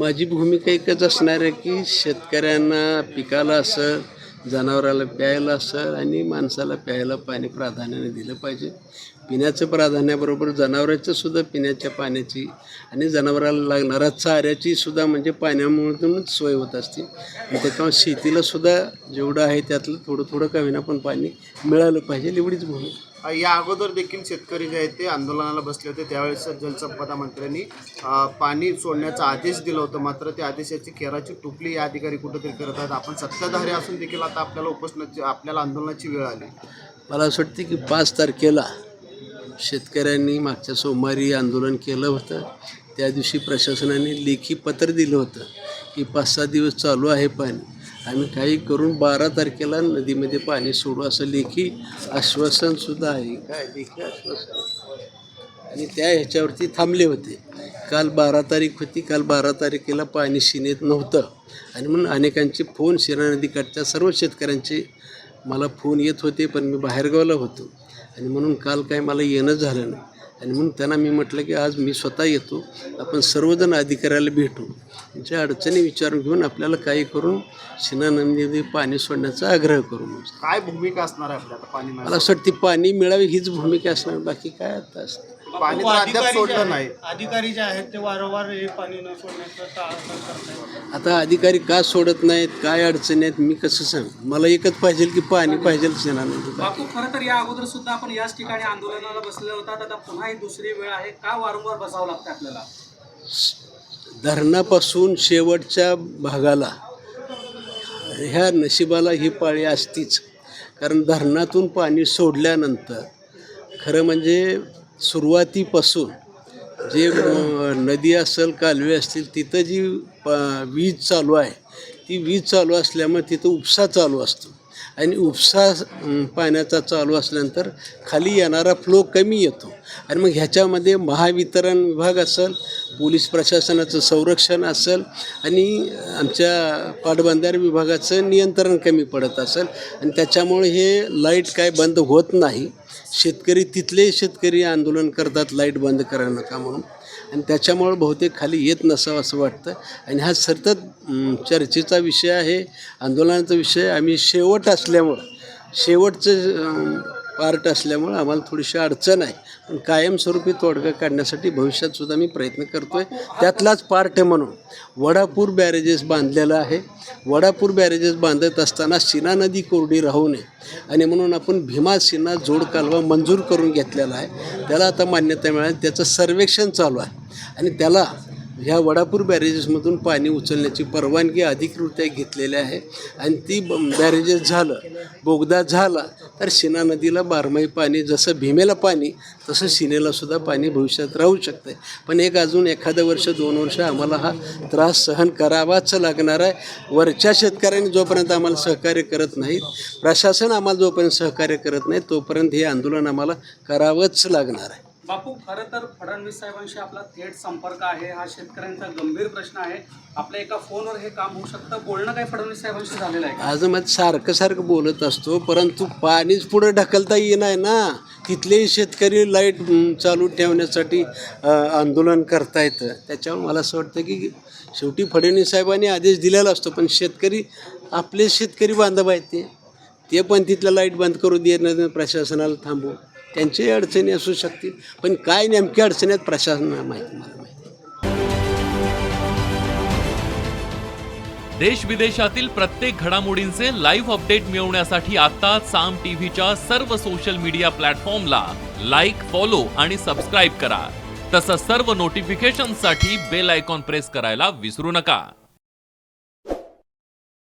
माझी भूमिका एकच असणार आहे की शेतकऱ्यांना पिकाला असं जनावराला प्यायला असं आणि माणसाला प्यायला पाणी प्राधान्याने दिलं पाहिजे. पिण्याचं प्राधान्याबरोबर जनावरांचं सुद्धा पिण्याच्या पाण्याची आणि जनावराला लागणारा चाऱ्याची सुद्धा म्हणजे पाण्यामधूनच सोय होत असते. आणि त्याच्यामुळे शेतीला सुद्धा जेवढं आहे त्यातलं थोडं थोडं कमी होईना पण पाणी मिळालं पाहिजे एवढीच भूमिका. या अगोदर देखील शेतकरी जे आहेत ते आंदोलनाला बसले होते. त्यावेळेस जलसंपदा मंत्र्यांनी पाणी सोडण्याचा आदेश दिला होता. मात्र त्या आदेशाची केराची टुपली या अधिकारी कुठेतरी करत आहेत. आपण सत्ताधारी असून देखील आता आपल्याला उपोषणाची आपल्याला आंदोलनाची वेळ आली. मला असं वाटतं की पाच तारखेला शेतकऱ्यांनी मागच्या सोमवारी आंदोलन केलं होतं. त्या दिवशी प्रशासनाने लेखी पत्र दिलं होतं की पाच सहा दिवस चालू आहे पाणी आम्ही काही करून बारा तारखेला नदीमध्ये पाणी सोडू असं लेखी आश्वासनसुद्धा आहे. काय लेखी आश्वासन? आणि त्या ह्याच्यावरती थांबले होते. काल बारा तारीख होती. काल बारा तारखेला पाणी शिनेत नव्हतं. आणि म्हणून अनेकांचे फोन शिरा नदीकाठच्या सर्व शेतकऱ्यांचे मला फोन येत होते पण मी बाहेरगावला होतो. आणि म्हणून काल काय मला येणं झालं नाही. आणि म्हणून त्यांना मी म्हटलं की आज मी स्वतः येतो आपण सर्वजण अधिकाऱ्याला भेटू. त्यांच्या अडचणी विचारून घेऊन आपल्याला काही करून नदीमध्ये पाणी सोडण्याचा आग्रह करू म्हणजे काय भूमिका असणार आहे आपल्याला? पाणी मला असं वाटतं पाणी मिळावी हीच भूमिका असणार. बाकी काय आता असतं. पाणी तर अद्याप सोडलं नाही. अधिकारी जे आहेत ते वारंवार हे पाणी न सोडण्याचं टाळाटाळ करतायत. आता अधिकारी का सोडत नाहीत काय अडचणी आहेत मी कसं सांग? मला एकच पाहिजे की पाणी पाहिजे बापू खरं तर या अगोदर सुद्धा आपण याच ठिकाणी आंदोलनाला बसले होतात आता पुन्हा ही दुसरी वेळ आहे. का वारंवार बसावं लागतं आपल्याला? धरणापासून शेवटच्या भागाला ह्या नशिबाला ही पाळी असतीच. कारण धरणातून पाणी सोडल्यानंतर खरं म्हणजे सुरुवातीपासून जे नदी असेल कालवे असतील तिथं जी प वीज चालू आहे ती वीज चालू असल्यामुळे तिथं उपसा चालू असतो. आणि उपसा पाण्याचा चालू असल्यानंतर खाली येणारा फ्लो कमी येतो. आणि मग ह्याच्यामध्ये महावितरण विभाग असेल पोलीस प्रशासनाचं संरक्षण असेल आणि आमच्या पाटबंधारे विभागाचं नियंत्रण कमी पडत असेल. आणि त्याच्यामुळे हे लाइट काय बंद होत नाही. शेतकरी तिथले शेतकरी आंदोलन करतात लाइट बंद करा नका म्हणून. आणि त्याच्यामुळं बहुतेक खाली येत नसावं असं वाटतं. आणि हा सतत चर्चेचा विषय आहे आंदोलनाचा विषय आम्ही शेवट असल्यामुळं शेवटचं पार्ट असल्यामुळं आम्हाला थोडीशी अडचण आहे. पण कायमस्वरूपी तोडगा काढण्यासाठी भविष्यात सुद्धा मी प्रयत्न करतो आहे त्यातलाच पार्ट आहे म्हणून. वडापूर बॅरेजेस बांधलेलं आहे. वडापूर बॅरेजेस बांधत असताना सीना नदी कोरडी राहू नये. आणि म्हणून आपण भीमा सीना जोड कालवा मंजूर करून घेतलेला आहे. त्याला आता मान्यता मिळाली. त्याचं सर्वेक्षण चालू आहे. आणि त्याला ह्या वडापूर बॅरेजेसमधून पाणी उचलण्याची परवानगी अधिकृत्या घेतलेली आहे. आणि ती ब- बॅरेजेस झालं बोगदा झाला तर शिना नदीला बारमाही पाणी जसं भीमेला पाणी तसं शिनेला सुद्धा पाणी भविष्यात राहू शकते पण एक अजून एखादं वर्ष दोन वर्ष आम्हाला हा त्रास सहन करावाच लागणार आहे. वरच्या शेतकऱ्यांनी जोपर्यंत आम्हाला सहकार्य करत नाहीत प्रशासन आम्हाला जोपर्यंत सहकार्य करत नाही तोपर्यंत हे आंदोलन आम्हाला करावंच लागणार आहे. बापू खरं तर फडणवीस साहेबांशी आपला थेट संपर्क आहे. हा शेतकऱ्यांचा गंभीर प्रश्न आहे. आपल्या एका फोनवर हे काम होऊ शकतं. बोलणं काय फडणवीस साहेबांशी झालेलं आहे आज मग सारखं सारखं बोलत असतो परंतु पाणीच पुढे ढकलता येणार ना. तिथलेही शेतकरी लाइट चालू ठेवण्यासाठी आंदोलन करता येतं त्याच्यावर मला असं वाटतं की शेवटी फडणवीस साहेबांनी आदेश दिलेला असतो पण शेतकरी आपले शेतकरी बांधव आहेत ते. ते पण तिथलं लाइट बंद करू देणं प्रशासनाला थांबू त्यांच्याही अडचणी असू शकतील. पण काय नेमक्या अडचणी आहेत प्रशासनाला माहिती मला माहिती देश विदेशातील प्रत्येक घडामोडींचे लाईव्ह अपडेट मिळवण्यासाठी आता साम टीव्हीच्या सर्व सोशल मीडिया प्लॅटफॉर्मला लाईक फॉलो आणि सबस्क्राईब करा. तसंच सर्व नोटिफिकेशनसाठी बेल आयकॉन प्रेस करायला विसरू नका.